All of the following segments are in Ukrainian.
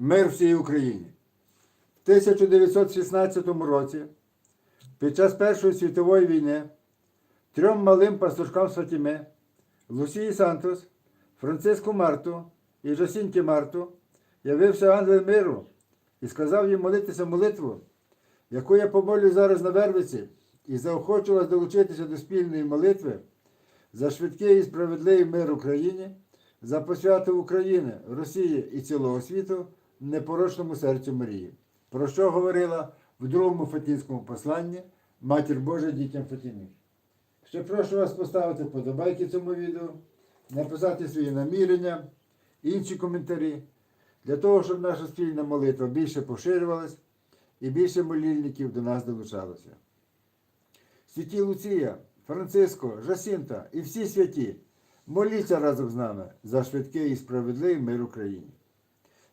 Мир всій Україні. В 1916 році, під час Першої світової війни, трьом малим пастушкам з Лусії Сантос, Франциску Марту і Жасінті Марту, явився ангел миру і сказав їм молитися молитву, яку я помолю зараз на Вервиці, і заохочу вас долучитися до спільної молитви за швидкий і справедливий мир Україні, за посвяту України, Росії і цілого світу непорочному серцю Марії, про що говорила в другому Фатінському посланні Матір Божа дітям Фатімі. Ще прошу вас поставити вподобайки цьому відео, написати свої намірення, інші коментарі, для того, щоб наша спільна молитва більше поширювалась і більше молільників до нас долучалося. Святі Луція, Франциско, Жасінта і всі святі, моліться разом з нами за швидкий і справедливий мир Україні.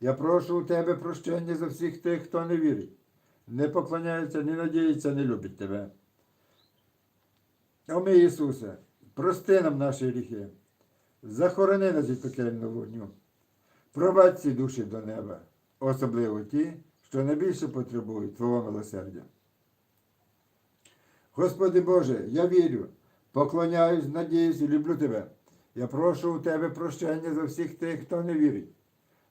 Я прошу у Тебе прощення за всіх тих, хто не вірить, не поклоняється, не надіється, не любить Тебе. О мій Ісусе, прости нам наші гріхи, захорони нас від пекельного вогню, провадь ці душі до неба, особливо ті, що найбільше потребують Твого милосердя. Господи Боже, я вірю, поклоняюсь, надіюсь і люблю Тебе. Я прошу у Тебе прощення за всіх тих, хто не вірить,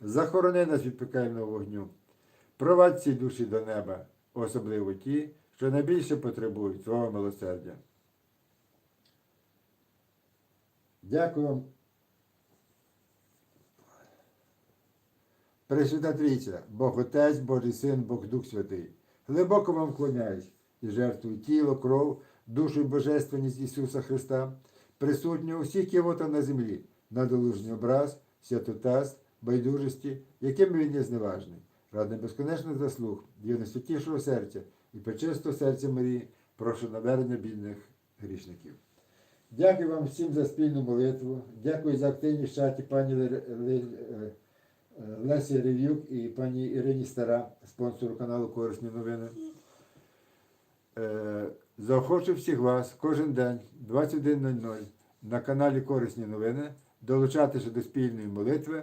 захорони нас від пекельного вогню, провадь ці душі до неба, особливо ті, що найбільше потребують Твого милосердя. Дякую вам. Пресвята Трійця, Бог Отець, Божий Син, Бог Дух Святий. Глибоко вам вклоняюсь і жертвую тіло, кров, душу і божественність Ісуса Христа, присутнього у всіх кивотах на землі, надолужний образ, святотаз, байдужості, якими він є зневажний, ради безконечних заслуг, діяно святішого серця і пречистого серця Марії, прошу навернення бідних грішників. Дякую вам всім за спільну молитву. Дякую за активність чаті пані е, е, Лесі Рев'юк і пані Ірині Стара, спонсору каналу Корисні новини. Е, Заохочу всіх вас кожен день 21.00 на каналі Корисні новини долучатися до спільної молитви